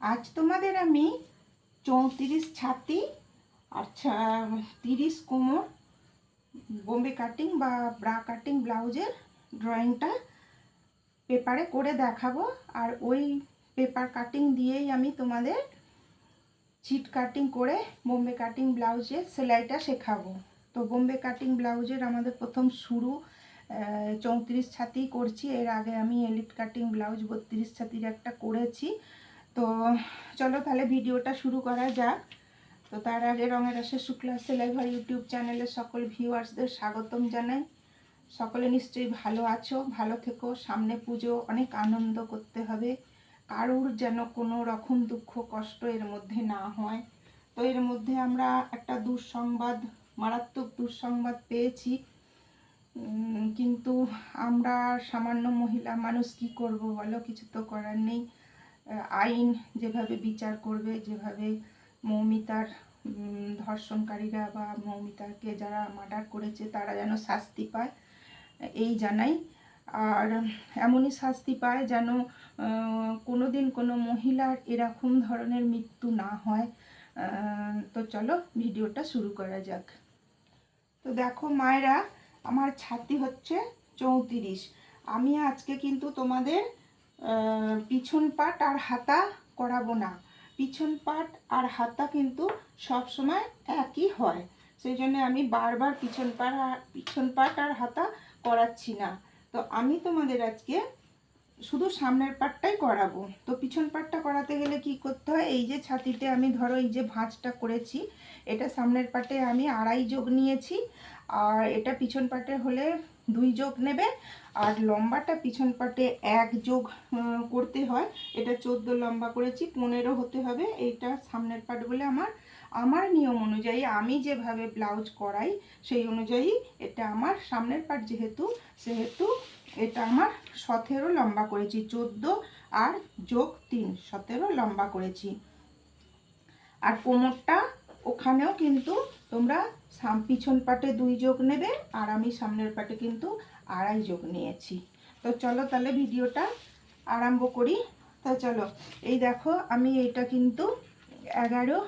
আজ তোমাদের আমি চৌত্রিশ ছাতি আচ্ছা তিরিশ কোমর, বোম্বে কাটিং বা ব্রা কাটিং ব্লাউজের ড্রয়িংটা পেপারে করে দেখাবো। আর ওই পেপার কাটিং দিয়েই আমি তোমাদের চিট কাটিং করে বোম্বে কাটিং ব্লাউজের সেলাইটা শেখাবো। তো বোম্বে কাটিং ব্লাউজের আমাদের প্রথম শুরু চৌত্রিশ ছাতি করছি। এর আগে আমি এলিট কাটিং ব্লাউজ বত্রিশ ছাতির একটা করেছি। তো চলো তাহলে ভিডিওটা শুরু করা যাক। তো তার আগে রঙের আসে শুক্লা সেলাই ঘর ইউটিউব চ্যানেলের সকল ভিউয়ার্সদের স্বাগতম জানাই। সকলে নিশ্চয়ই ভালো আছো, ভালো থেকো, সামনে পুজো, অনেক আনন্দ করতে হবে। কারুর যেন কোনো রকম দুঃখ, কষ্ট এর মধ্যে না হয়। তো এর মধ্যে আমরা একটা দুঃসংবাদ, মারাত্মক দুঃসংবাদ পেয়েছি। কিন্তু আমরা সামান্য মহিলা মানুষ কি করব বলো? কিছু তো করার নেই। আইন যেভাবে বিচার করবে, যেভাবে মৌমিতার ধর্ষণকারীরা বা মৌমিতাকে যারা মার্ডার করেছে তারা যেন শাস্তি পায়, এই জানাই। আর এমনই শাস্তি পায় যেন কোনো দিন কোনো মহিলার এরকম ধরনের মৃত্যু না হয়। তো চলো ভিডিওটা শুরু করা যাক। তো দেখো মায়েরা, আমার ছাতি হচ্ছে চৌত্রিশ। আমি আজকে কিন্তু তোমাদের পিছন পাট আর হাতা করাবো না। পিছন পাট আর হাতা কিন্তু সব সময় একই হয়। সেই জন্য আমি বারবার পিছন পাট আর পিছন পাট আর হাতা করাচ্ছি না। তো আমি তোমাদের আজকে শুধু সামনের পাটটাই করাবো। তো পিছন পাটটা করাতে গেলে কি করতে হয়? এই যে ছাতিতে আমি ধরো এই যে ভাঁজটা করেছি, এটা সামনের পাটে আমি আড়াই যোগ নিয়েছি। আর এটা পিছন পাটে হলে দুই যোগ নেবে। আর লম্বাটা পিছন পাটে এক যোগ করতে হয়। এটা চোদ্দ লম্বা করেছি, পনেরো হতে হবে। এইটা সামনের পাট বলে আমার আমার নিয়ম অনুযায়ী আমি যেভাবে ব্লাউজ করাই, সেই অনুযায়ী এটা আমার সামনের পাট যেহেতু, সেহেতু এটা আমার সতেরো লম্বা করেছি। চোদ্দ আর যোগ তিন, সতেরো লম্বা করেছি। আর কোমরটা ওখানেও কিন্তু তোমরা পিছন পাটে দুই যোগ নেবে, আর আমি সামনের পাটে কিন্তু আড়াই যোগ নিয়েছি। তো চলো তাহলে ভিডিওটা আরম্ভ করি। তো চলো, এই দেখো আমি এইটা কিন্তু এগারো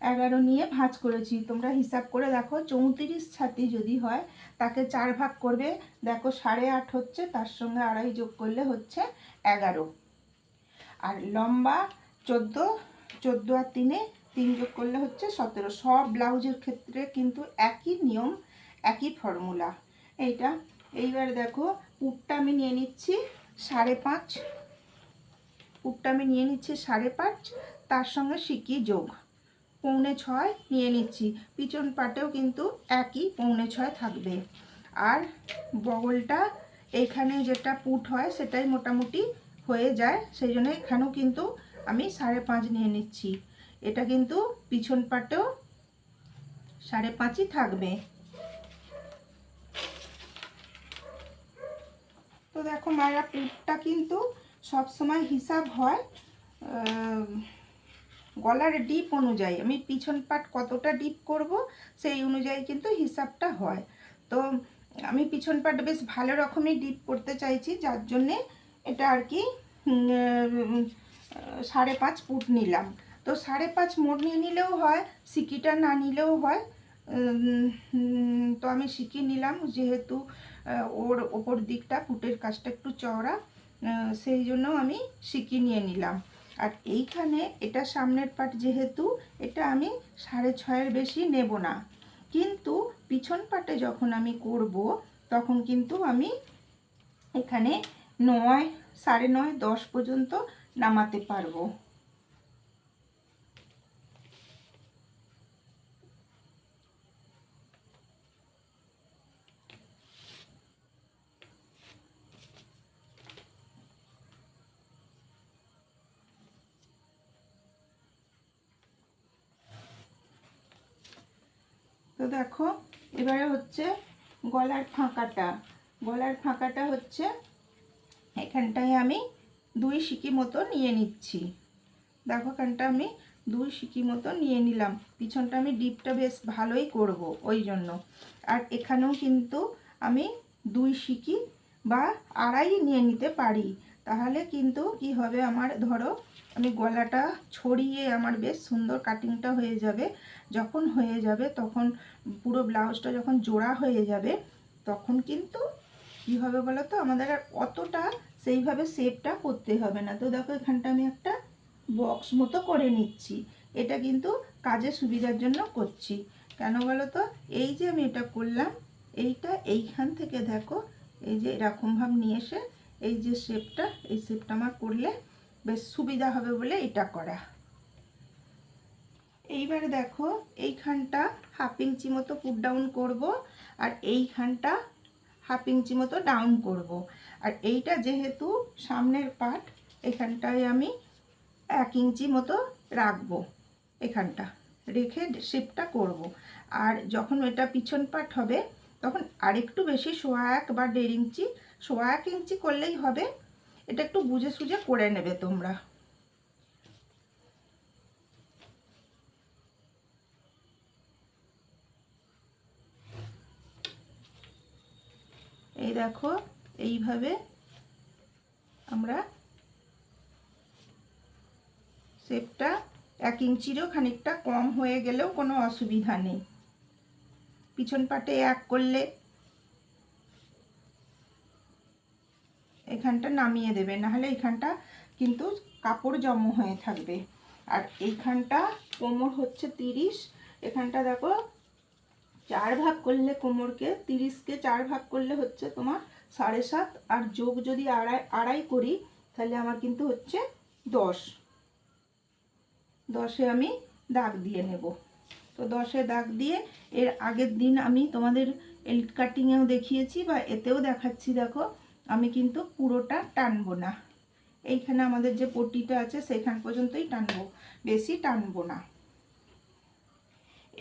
এগারো নিয়ে ভাঁজ করেছি। তোমরা হিসাব করে দেখো, চৌত্রিশ ছাতি যদি হয়, তাকে চার ভাগ করবে। দেখো সাড়ে আট হচ্ছে, তার সঙ্গে আড়াই যোগ করলে হচ্ছে এগারো। আর লম্বা চোদ্দ চোদ্দ আর তিনে তিন যোগ করলে হচ্ছে সতেরো। সব ব্লাউজের ক্ষেত্রে কিন্তু একই নিয়ম, একই ফর্মুলা। এইটা এইবার দেখো পুটটা আমি নিয়ে নিচ্ছি সাড়ে পাঁচ। পুটটা আমি নিয়ে নিচ্ছি সাড়ে পাঁচ, তার সঙ্গে সিকি যোগ। পৌনে ছয় নিয়ে নিচ্ছি। পিছন পাটেও কিন্তু একই পৌনে ছয় থাকবে। আর বগলটা এখানে যেটা পুট হয়, সেটাই মোটামুটি হয়ে যায়। সেই জন্য এখানেও কিন্তু আমি সাড়ে পাঁচ নিয়ে নিচ্ছি। এটা কিন্তু পিছন পাটেও সাড়ে পাঁচই থাকবে। তো দেখো মায়েরা পুটটা কিন্তু সব সময় হিসাব হয় গলার ডিপ অনুযায়ী। আমি পিছন পাট কতটা ডিপ করব সেই অনুযায়ী কিন্তু হিসাবটা হয়। তো আমি পিছন পাট বেশ ভালো রকমই ডিপ করতে চাইছি, যার জন্যে এটা আর কি সাড়ে পাঁচ ফুট নিলাম। তো সাড়ে পাঁচ মোট নিয়ে নিলেও হয়, সিকিটা না নিলেও হয় তো আমি সিকি নিলাম যেহেতু ওর ওপর দিকটা, পুটের কাজটা একটু চওড়া সেই জন্য আমি সিকি নিয়ে নিলাম। আর এইখানে এটা সামনের পাট যেহেতু, এটা আমি সাড়ে ছয়ের বেশি নেব না। কিন্তু পিছন পাটে যখন আমি করব, তখন কিন্তু আমি এখানে নয়, সাড়ে নয়, দশ পর্যন্ত নামাতে পারব। তো দেখো, এবারে হচ্ছে গলার ফাঁকাটা। গলার ফাঁকাটা হচ্ছে এখানটায় আমি দুই সিকি মতো নিয়ে নিচ্ছি। দেখো এখানটা আমি দুই সিকি মতো নিয়ে নিলাম। পিছনটা আমি ডিপটা বেশ ভালোই করব ওই জন্য। আর এখানেও কিন্তু আমি দুই সিকি বা আড়াই নিয়ে নিতে পারি। তাহলে কিন্তু কি হবে আমার? ধরো, আমি গলাটা ছড়িয়ে আমার বেশ সুন্দর কাটিংটা হয়ে যাবে। যখন হয়ে যাবে, তখন পুরো ব্লাউজটা যখন জোড়া হয়ে যাবে, তখন কিন্তু কী হবে বলো তো আমাদের আর অতটা সেইভাবে শেপটা করতে হবে না। তো দেখো, এখানটা আমি একটা বক্স মতো করে নিচ্ছি। এটা কিন্তু কাজের সুবিধার জন্য করছি। কেন বলো তো এই যে আমি এটা করলাম, এইটা এইখান থেকে দেখো, এই যে এরকমভাবে নিয়ে এসে এই যে শেপটা, এই শেপটা আমার করলে বেশ সুবিধা হবে বলে এটা করা। এইবারে দেখো, এইখানটা হাফ ইঞ্চি মতো পুট ডাউন করব আর এইখানটা হাফ ইঞ্চি মতো ডাউন করব। আর এইটা যেহেতু সামনের পার্ট এখানটায় আমি এক ইঞ্চি মতো রাখব, এখানটা রেখে শেপটা করব। আর যখন এটা পিছন পার্ট হবে, তখন আরেকটু বেশি সোয়া এক বা দেড় ইঞ্চি সোয়া এক ইঞ্চি করলেই হবে। এটা একটু বুঝে সুঝে করে নেবে তোমরা। এই দেখো, এইভাবে আমরা শেপটা এক ইঞ্চিরও খানিকটা কম হয়ে গেলেও কোনো অসুবিধা নেই। পিছন পাটে এক করলে এখানটা নামিয়ে দেবে, নাহলে এখানটা কিন্তু কাপড় জম হয়ে থাকবে। আর এইখানটা কোমর হচ্ছে তিরিশ, এখানটা দেখো চার ভাগ করলে কোমরকে, তিরিশকে চার ভাগ করলে হচ্ছে তোমার সাড়ে সাত, আর যোগ যদি আড়াই আড়াই করি, তাহলে আমার কিন্তু হচ্ছে দশ। দশে আমি দাগ দিয়ে নেব। তো দশে দাগ দিয়ে এর আগের দিন আমি তোমাদের এলিট কাটিংয়েও দেখিয়েছি বা এতেও দেখাচ্ছি, দেখো। আমি কিন্তু পুরোটা টানবো না। এইখানে আমাদের যে পটিটা আছে সেখান পর্যন্তই টানবো। বেশি টানবো না।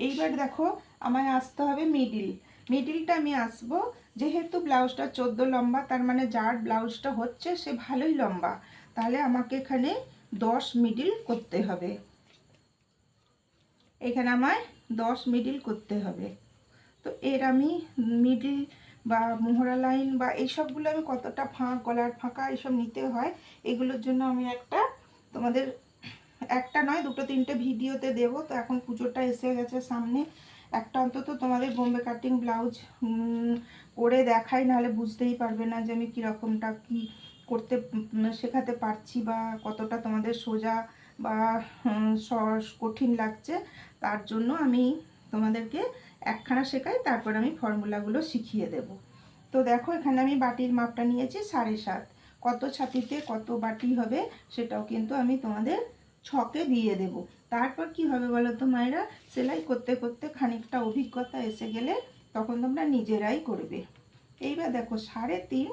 এইবার দেখো, আমায় আসতে হবে মিডিল মিডিলটা আমি আসব। যেহেতু ব্লাউজটা চোদ্দ লম্বা, তার মানে যার ব্লাউজটা হচ্ছে, সে ভালোই লম্বা। তাহলে আমাকে এখানে দশ মিডিল করতে হবে। এখানে আমায় দশ মিডিল করতে হবে। তো এর আমি মিডিল বা মোহরা লাইন বা এইসবগুলো আমি কতটা ফাঁক, গলার ফাঁকা এইসব নিতে হয়, এগুলোর জন্য আমি একটা তোমাদের একটা নয়, দুটো তিনটে ভিডিওতে দেবো। তো এখন পুজোটা এসে গেছে সামনে। একটা অন্তত তোমাদের বোম্বে কাটিং ব্লাউজ করে দেখাই, নাহলে বুঝতেই পারবে না যে আমি কীরকমটা কি করতে শেখাতে পারছি বা কতটা তোমাদের সোজা বা কঠিন লাগছে। তার জন্য আমি তোমাদেরকে একখানা শেখাই, তারপর আমি ফর্মুলাগুলো শিখিয়ে দেব। তো দেখো, এখানে আমি বাটির মাপটা নিয়েছি সাড়ে সাত। কত ছাতিতে কত বাটি হবে সেটাও কিন্তু আমি তোমাদের ছকে দিয়ে দেব। তারপর কি হবে বলো তো মায়েরা? সেলাই করতে করতে খানিকটা অভিজ্ঞতা এসে গেলে তখন তোমরা নিজেরাই করবে। এইবার দেখো, সাড়ে তিন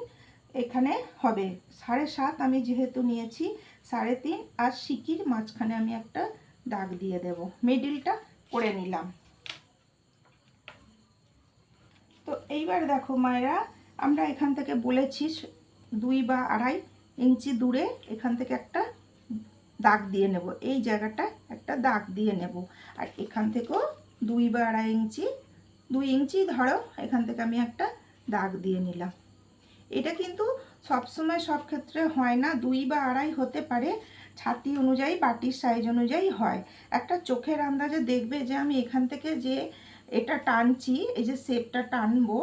এখানে হবে। সাড়ে সাত আমি যেহেতু নিয়েছি, সাড়ে তিন আর সিকির মাঝখানে আমি একটা দাগ দিয়ে দেব। মিডিলটা করে নিলাম। তো এইবার দেখো মায়েরা, আমরা এখান থেকে বলেছি দুই বা আড়াই ইঞ্চি দূরে এখান থেকে একটা দাগ দিয়ে নেব। এই জায়গাটা একটা দাগ দিয়ে নেব। আর এখান থেকেও দুই বা আড়াই ইঞ্চি, দুই ইঞ্চি ধরো, এখান থেকে আমি একটা দাগ দিয়ে নিলাম। এটা কিন্তু সবসময় সব ক্ষেত্রে হয় না, দুই বা আড়াই হতে পারে, ছাতি অনুযায়ী, বাটির সাইজ অনুযায়ী হয়। একটা চোখের আন্দাজে দেখবে যে আমি এখান থেকে যে এটা টানছি, এই যে শেপটা টানবো,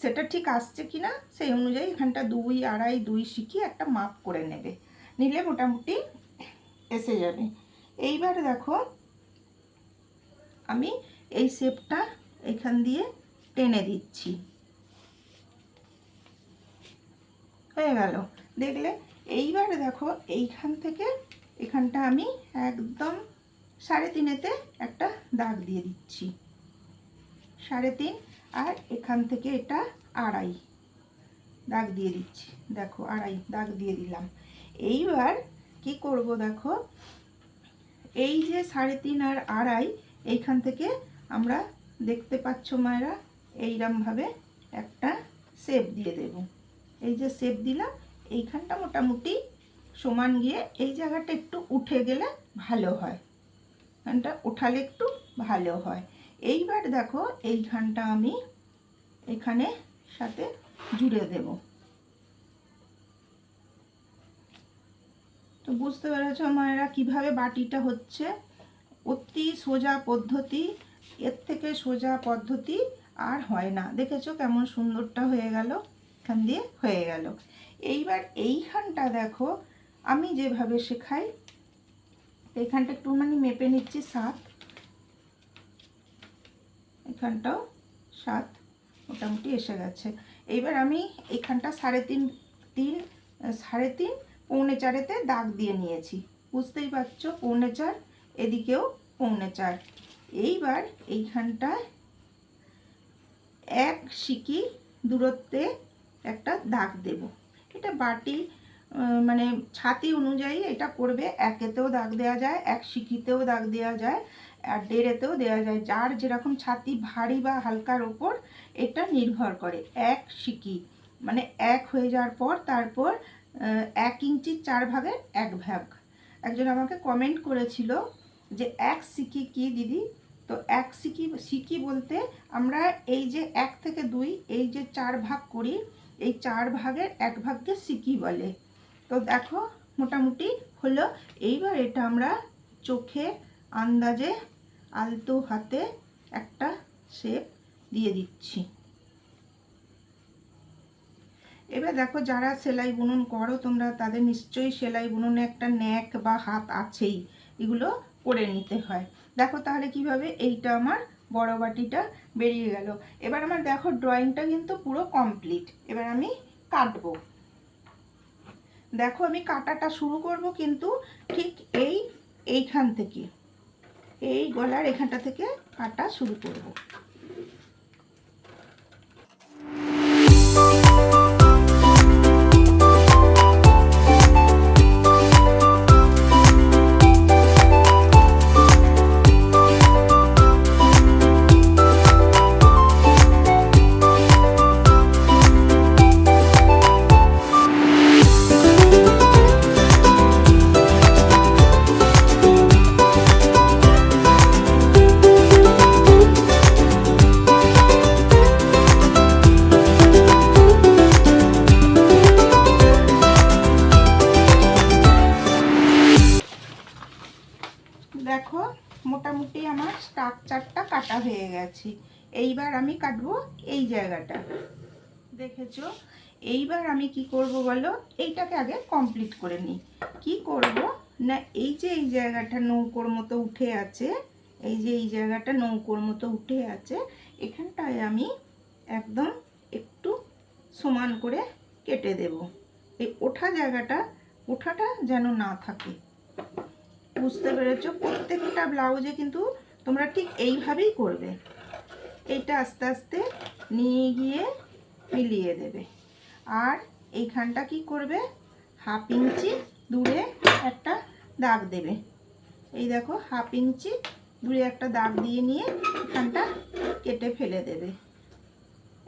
সেটা ঠিক আসছে কি না সেই অনুযায়ী এখানটা দুই আড়াই দুই শিখি একটা মাপ করে নেবে। নিলে মোটামুটি এসে যাবে। এইবার দেখো, আমি এই শেপটা এখান দিয়ে টেনে দিচ্ছি। হয়ে গেল। দেখলে, এইবার দেখো, এইখান থেকে এখানটা আমি একদম সাড়ে তিনেতে একটা দাগ দিয়ে দিচ্ছি। সাড়ে তিন, আর এখান থেকে এটা আড়াই। দাগ দিয়ে দিচ্ছি। দেখো, আড়াই দাগ দিয়ে দিলাম। এইবার কি করব দেখো? এই যে সাড়ে তিন আর আড়াই, এইখান থেকে আমরা দেখতে পাচ্ছ মায়েরা, এইরমভাবে একটা শেপ দিয়ে দেব। এই যে শেপ দিলাম, এইখানটা মোটামুটি সমান গিয়ে এই জায়গাটা একটু উঠে গেলে ভালো হয়। এখানটা উঠালে একটু ভালো হয়। এইবার দেখো এইখানটা আমি এখানে সাথে জুড়ে দেব। তো বুঝতে পেরেছ মায়েরা কীভাবে বাটিটা হচ্ছে? অতি সোজা পদ্ধতি, এর থেকে সোজা পদ্ধতি আর হয় না। দেখেছ কেমন সুন্দরটা হয়ে গেল? এখান দিয়ে হয়ে গেল। এইবার এইখানটা দেখো, আমি যেভাবে শেখাই এখানটা একটু মানে মেপে নিচ্ছি সাত। এখানটাও সাত মোটামুটি এসে গেছে। এইবার আমি এখানটা সাড়ে তিন তিন, সাড়ে তিন, পৌনে চারেতে দাগ দিয়ে নিয়েছি। বুঝতেই পারছ, পৌনে চার, এদিকেও পৌনে চার। এইবার এইখানটায় এক সিকি দূরত্বে একটা দাগ দেব। এটা বাটি মানে ছাতি অনুযায়ী এটা করবে। একেতেও দাগ দেওয়া যায়, এক সিকিতেও দাগ দেওয়া যায়। আর দেড়েতেও দেওয়া যায়, যার যেরকম ছাতি ভারী বা হালকার ওপর এটা নির্ভর করে, এক সিকি। মানে এক হয়ে যাওয়ার পর তারপর এক ইঞ্চির চার ভাগের এক ভাগ। একজন আমাকে কমেন্ট করেছিল যে, এক সিকি কি দিদি? তো এক সিকি সিকি বলতে আমরা এই যে এক থেকে দুই, এই যে চার ভাগ করি, এই চার ভাগের এক ভাগকে সিকি বলে। তো দেখো, মোটামুটি হলো। এইবার এটা আমরা চোখে আন্দাজে আলতো হাতে একটা শেপ দিয়ে দিচ্ছি। এবার দেখো যারা সেলাই বুনন করো, তোমরা তাদের নিশ্চয়ই সেলাই বুননে একটা ন্যাক বা হাত আছেই, এগুলো করে নিতে হয়। দেখো তাহলে কীভাবে এইটা আমার বড় বাটিটা বেরিয়ে গেল। এবার আমার দেখো ড্রয়িংটা কিন্তু পুরো কমপ্লিট। এবার আমি কাটবো। দেখো আমি কাটাটা শুরু করব কিন্তু ঠিক এই, এইখান থেকে। এই গলার এখানটা থেকে কাটা শুরু করব। দেখেছ? এইবার আমি কি করব বলো? এইটাকে আগে কমপ্লিট করে নিই। কি করব? না, এই যে এই জায়গাটা নৌকোর মতো উঠে আছে, এই যে এই জায়গাটা নৌকোর মতো উঠে আছে, এখানটায় আমি একদম একটু সমান করে কেটে দেব। এই ওঠা জায়গাটা, ওঠাটা যেন না থাকে। বুঝতে পেরেছ? প্রত্যেকটা ব্লাউজে কিন্তু তোমরা ঠিক এইভাবেই করবে। এইটা আস্তে আস্তে নিয়ে গিয়ে মিলিয়ে দেবে। আর এইখানটা কি করবে? হাফ ইঞ্চি দূরে একটা দাগ দেবে। এই দেখো, হাফ ইঞ্চি দূরে একটা দাগ দিয়ে নিয়ে এখানটা কেটে ফেলে দেবে।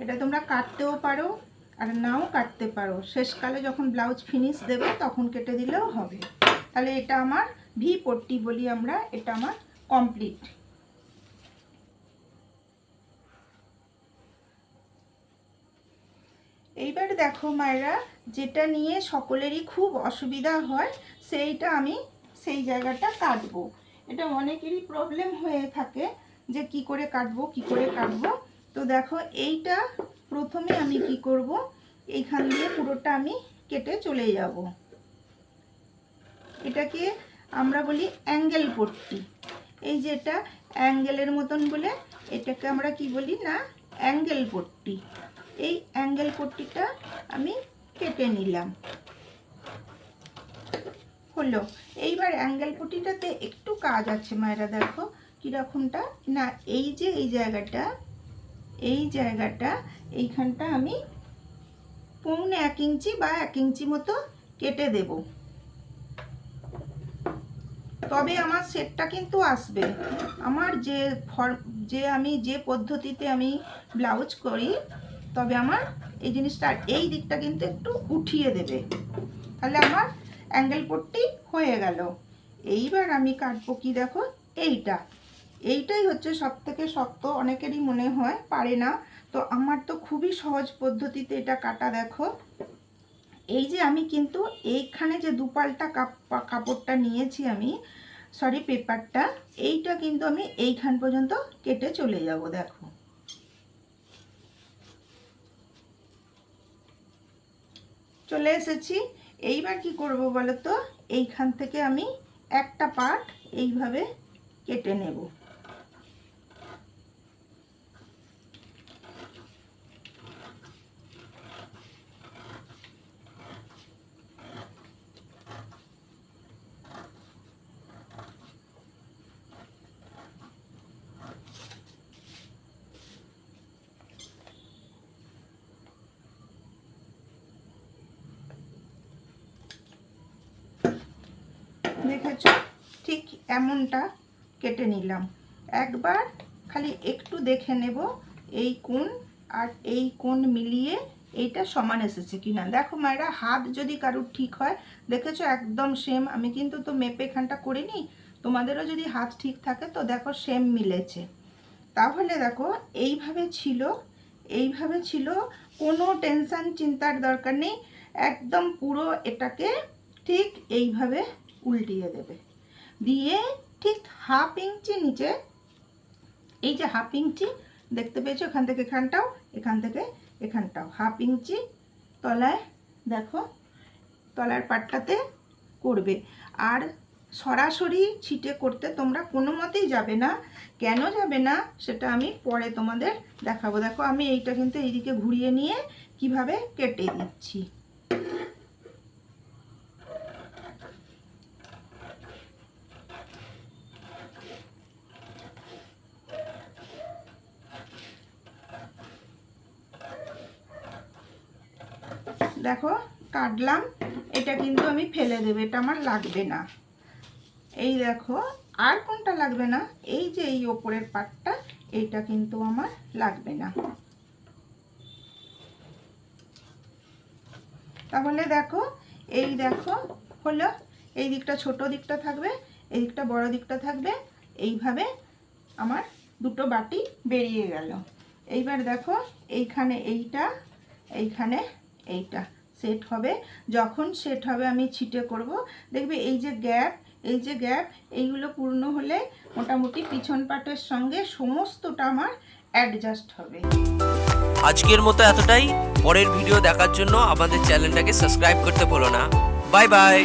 এটা তোমরা কাটতেও পারো আর নাও কাটতে পারো। শেষকালে যখন ব্লাউজ ফিনিশ দেবে, তখন কেটে দিলেও হবে। তাহলে এটা আমার ভি পট্টি বলি আমরা, এটা আমার কমপ্লিট এইবার দেখো মায়েরা, যেটা নিয়ে সকলেরই খুব অসুবিধা হয়, সেইটা আমি সেই জায়গাটা কাটবো। এটা অনেকেরই প্রবলেম হয়ে থাকে যে কি করে কাটবো, কি করে কাটবো। তো দেখো, এইটা প্রথমে আমি কি করব, এইখান দিয়ে পুরোটা আমি কেটে চলে যাব। এটাকে আমরা বলি অ্যাঙ্গেল পট্টি। এই যে এটা অ্যাঙ্গেলের মতন বলে, এটাকে আমরা কি বলি না অ্যাঙ্গেল পট্টি। এই অ্যাঙ্গেল পট্টিটা আমি কেটে নিলাম। হলো। এইবার অ্যাঙ্গেল পট্টিটাতে একটু কাজ আছে মায়েরা, দেখো কীরকমটা। না, এই যে এই জায়গাটা এই জায়গাটা, এইখানটা আমি পৌনে এক ইঞ্চি বা এক ইঞ্চি মতো কেটে দেবো। তবে আমার সেটটা কিন্তু আসবে। আমার যে ফর যে আমি যে পদ্ধতিতে আমি ব্লাউজ করি তবে আমার এই জিনিসটা এই দিকটা কিন্তু একটু উঠিয়ে দেবে। তাহলে আমার অ্যাঙ্গেল পট্টি হয়ে গেল। এইবার আমি কাটবো কি দেখো? এইটা। এইটাই হচ্ছে সব থেকে শক্ত, অনেকেরই মনে হয় পারে না। তো আমার তো খুবই সহজ পদ্ধতিতে এটা কাটা দেখো। এই যে আমি কিন্তু এইখানে যে দুপালটা কাপ- কাপড়টা নিয়েছি আমি সরি পেপারটা, এইটা কিন্তু আমি এইখান পর্যন্ত কেটে চলে যাব, দেখো। চলে এসেছি। এইবার কি করব বলো তো এইখান থেকে আমি একটা পার্ট এইভাবে কেটে নেব। দেখেছ? ঠিক এমনটা কেটে নিলাম। একবার খালি একটু দেখে নেব এই কোণ আর এই কোণ মিলিয়ে এইটা সমান এসেছে কিনা। দেখো মায়েরা, হাত যদি কারুর ঠিক হয়, দেখেছ? একদম সেম আমি কিন্তু তো মেপে এখানটা করিনি। তোমাদেরও যদি হাত ঠিক থাকে তো দেখো সেম মিলেছে। তাহলে দেখো, এইভাবে ছিল এইভাবে ছিল। কোনো টেনশন চিন্তার দরকার নেই। একদম পুরো এটাকে ঠিক এইভাবে উল্টিয়ে দেবে। দিয়ে ঠিক হাফ ইঞ্চি নিচে, এই যে হাফ ইঞ্চি দেখতে পেয়েছ, এখান থেকে এখানটাও, এখান থেকে এখানটাও। হাফ ইঞ্চি তলায়, দেখো, তলার পাটটাতে করবে। আর সরাসরি ছিটে করতে তোমরা কোনো মতেই যাবে না। কেন যাবে না, সেটা আমি পরে তোমাদের দেখাবো। দেখো, আমি এইটা কিন্তু এইদিকে ঘুরিয়ে নিয়ে কীভাবে কেটে দিচ্ছি দেখো কাটলাম। এটা কিন্তু আমি ফেলে দেবো, এটা আমার লাগবে না। এই দেখো, আর কোনটা লাগবে না? এই যে এই ওপরের পাটটা, এইটা কিন্তু আমার লাগবে না। তাহলে দেখো, এই দেখো, হলো, এই দিকটা ছোট দিকটা থাকবে, এই দিকটা বড় দিকটা থাকবে, এইভাবে আমার দুটো বাটি বেরিয়ে গেল। এইবার দেখো, এইখানে এইটা এইখানে এইটা। সেট হবে। যখন সেট হবে আমি ছিটে করব। দেখবে এই যে গ্যাপ এই যে গ্যাপ এইগুলো পূর্ণ হলে মোটামুটি পিছন পাটের সঙ্গে সমস্তটা আমার অ্যাডজাস্ট হবে। আজকের মতো এতটাই। পরের ভিডিও দেখার জন্য আমাদের চ্যানেলটাকে সাবস্ক্রাইব করতে ভুলো না। Bye bye